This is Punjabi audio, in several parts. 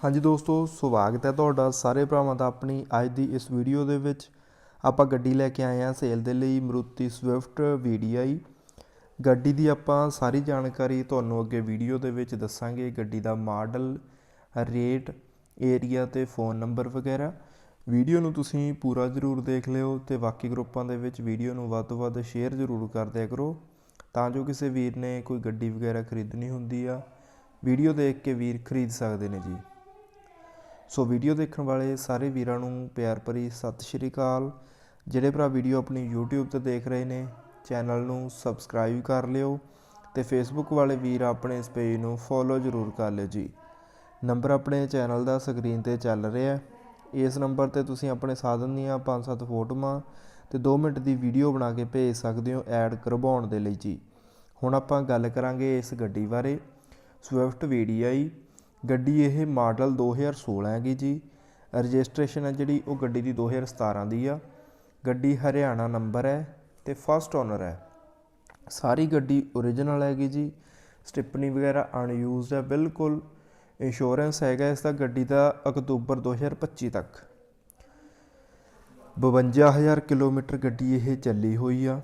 ਹਾਂਜੀ ਦੋਸਤੋ, ਸਵਾਗਤ ਹੈ ਤੁਹਾਡਾ ਸਾਰੇ ਭਰਾਵਾਂ ਦਾ ਆਪਣੀ ਅੱਜ ਦੀ ਇਸ ਵੀਡੀਓ ਦੇ ਵਿੱਚ। ਆਪਾਂ ਗੱਡੀ ਲੈ ਕੇ ਆਏ ਹਾਂ ਸੇਲ ਦੇ ਲਈ ਮਰੂਤੀ ਸਵਿਫਟ VDI ਗੱਡੀ ਦੀ ਆਪਾਂ ਸਾਰੀ ਜਾਣਕਾਰੀ ਤੁਹਾਨੂੰ ਅੱਗੇ ਵੀਡੀਓ ਦੇ ਵਿੱਚ ਦੱਸਾਂਗੇ। ਗੱਡੀ ਦਾ ਮਾਡਲ, ਰੇਟ, ਏਰੀਆ ਤੇ ਫੋਨ ਨੰਬਰ ਵਗੈਰਾ। ਵੀਡੀਓ ਨੂੰ ਤੁਸੀਂ ਪੂਰਾ ਜ਼ਰੂਰ ਦੇਖ ਲਿਓ ਤੇ ਬਾਕੀ ਗਰੁੱਪਾਂ ਦੇ ਵਿੱਚ ਵੀਡੀਓ ਨੂੰ ਵੱਧ ਤੋਂ ਵੱਧ ਸ਼ੇਅਰ ਜ਼ਰੂਰ ਕਰਦਿਆ ਕਰੋ। ਤਾਂ ਜੋ ਕਿਸੇ ਵੀਰ ਨੇ ਕੋਈ ਗੱਡੀ ਵਗੈਰਾ ਖਰੀਦਣੀ ਹੁੰਦੀ ਆ, ਵੀਡੀਓ ਦੇਖ ਕੇ ਵੀਰ ਖਰੀਦ ਸਕਦੇ ਨੇ ਜੀ। ਸੋ ਵੀਡੀਓ ਦੇਖਣ ਵਾਲੇ ਸਾਰੇ ਵੀਰਾਂ ਨੂੰ ਪਿਆਰ ਭਰੀ ਸਤਿ ਸ਼੍ਰੀ ਅਕਾਲ। ਜਿਹੜੇ ਭਰਾ ਵੀਡੀਓ ਆਪਣੀ YouTube ਤੇ ਦੇਖ ਰਹੇ ਨੇ, ਚੈਨਲ ਨੂੰ ਸਬਸਕ੍ਰਾਈਬ ਕਰ ਲਿਓ ਤੇ Facebook ਵਾਲੇ ਵੀਰ ਆਪਣੇ ਇਸ ਪੇਜ ਨੂੰ ਫੋਲੋ ਜ਼ਰੂਰ ਕਰ ਲਿਓ ਜੀ। ਨੰਬਰ ਆਪਣੇ ਚੈਨਲ ਦਾ ਸਕਰੀਨ ਤੇ ਚੱਲ ਰਿਹਾ ਹੈ। ਇਸ ਨੰਬਰ ਤੇ ਤੁਸੀਂ ਆਪਣੇ ਸਾਧਨ ਦੀਆਂ 5-7 ਫੋਟੋਆਂ ਤੇ 2 ਮਿੰਟ ਦੀ ਵੀਡੀਓ ਬਣਾ ਕੇ ਭੇਜ ਸਕਦੇ ਹੋ ਐਡ ਕਰਵਾਉਣ ਦੇ ਲਈ ਜੀ। ਹੁਣ ਆਪਾਂ ਗੱਲ ਕਰਾਂਗੇ ਇਸ ਗੱਡੀ ਬਾਰੇ। ਸਵਿਫਟ VDI ਗੱਡੀ ਇਹ ਮਾਡਲ 2016 ਹੈਗੀ ਜੀ। ਰਜਿਸਟ੍ਰੇਸ਼ਨ ਹੈ ਜਿਹੜੀ, ਉਹ ਗੱਡੀ ਦੀ 2017 ਦੀ ਆ। ਗੱਡੀ ਹਰਿਆਣਾ ਨੰਬਰ ਹੈ ਤੇ ਫਸਟ ਓਨਰ ਹੈ। ਸਾਰੀ ਗੱਡੀ ਓਰੀਜਨਲ ਹੈਗੀ ਜੀ। ਸਟਿਪਨੀ ਵਗੈਰਾ ਅਨਯੂਜ਼ਡ ਹੈ ਬਿਲਕੁਲ। ਇੰਸ਼ੋਰੈਂਸ ਹੈਗਾ ਇਸ ਦਾ ਗੱਡੀ ਦਾ ਅਕਤੂਬਰ 2025 ਤੱਕ। 52000 ਕਿਲੋਮੀਟਰ ਗੱਡੀ ਇਹ ਚੱਲੀ ਹੋਈ ਆ।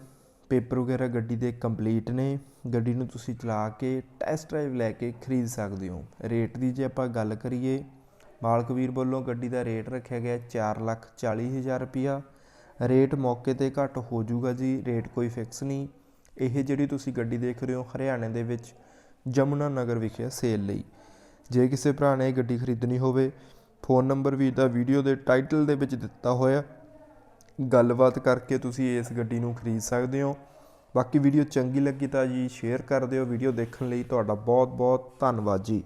ਪੇਪਰ ਵਗੈਰਾ ਗੱਡੀ ਦੇ ਕੰਪਲੀਟ ਨੇ, ਗੱਡੀ ਨੂੰ ਤੁਸੀਂ ਚਲਾ ਕੇ ਟੈਸਟ ਡਰਾਈਵ ਲੈ ਕੇ ਖਰੀਦ ਸਕਦੇ ਹੋ। ਰੇਟ ਦੀ ਜੇ ਆਪਾਂ ਗੱਲ ਕਰੀਏ, ਮਾਲਕ ਵੀਰ ਵੱਲੋਂ ਗੱਡੀ ਦਾ ਰੇਟ ਰੱਖਿਆ ਗਿਆ 440000 ਰੁਪਿਆ ਰੇਟ ਮੌਕੇ ਤੇ ਘੱਟ ਹੋ ਜਾਊਗਾ ਜੀ, ਰੇਟ ਕੋਈ ਫਿਕਸ ਨਹੀਂ। ਇਹ ਜਿਹੜੀ ਤੁਸੀਂ ਗੱਡੀ ਦੇਖ ਰਹੇ ਹੋ ਹਰਿਆਣੇ ਦੇ ਵਿੱਚ, ਜਮੁਨਾ ਨਗਰ ਵਿਖੇ ਸੇਲ ਲਈ। ਜੇ ਕਿਸੇ ਭਰਾ ਨੇ ਇਹ ਗੱਡੀ ਖਰੀਦਣੀ ਹੋਵੇ, ਫੋਨ ਨੰਬਰ ਵੀ ਦਾ ਵੀਡੀਓ ਦੇ ਟਾਈਟਲ ਦੇ ਵਿੱਚ ਦਿੱਤਾ ਹੋਇਆ। ਗੱਲਬਾਤ ਕਰਕੇ ਤੁਸੀਂ ਇਸ ਗੱਡੀ ਨੂੰ ਖਰੀਦ ਸਕਦੇ ਹੋ। ਬਾਕੀ ਵੀਡੀਓ ਚੰਗੀ ਲੱਗੀ ਤਾਂ ਜੀ ਸ਼ੇਅਰ ਕਰ ਦਿਓ। ਵੀਡੀਓ ਦੇਖਣ ਲਈ ਤੁਹਾਡਾ ਬਹੁਤ ਬਹੁਤ ਧੰਨਵਾਦ ਜੀ।